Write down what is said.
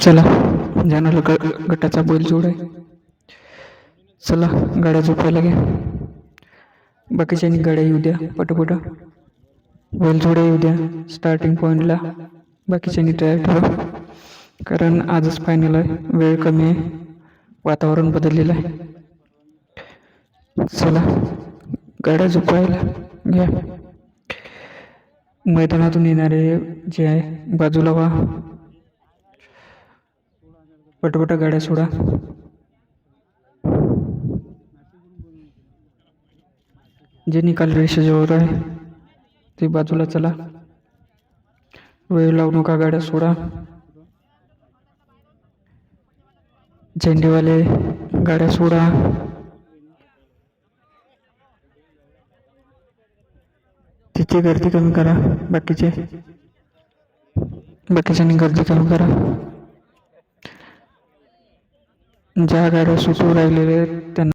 चला ज्यानं ग गटाचा बैल जोड आहे चला गाड्या झोपायला घ्या. बाकीच्यांनी गाड्या येऊ द्या पटपट. बैल जोड्या येऊ द्या स्टार्टिंग पॉईंटला बाकीच्यांनी तयार ठेवा. कारण आजच फायनल आहे वेळ कमी आहे वातावरण बदललेलं आहे. चला गाड्या झोपायला घ्या. मैदानातून येणारे जे आहे बाजूला व्हा. पटपट गाड्या सोडा. जे निकाल रेषेजवळ आहे ते बाजूला चला. वेळ लावू नका गाड्या सोडा. झेंडेवाले गाड्या सोडा. तिथे गर्दी कमी करा बाकीचे. बाकीच्यांनी गर्दी कमी करा. ज्या गाड्या सुचू राहिलेल्या आहेत त्यांना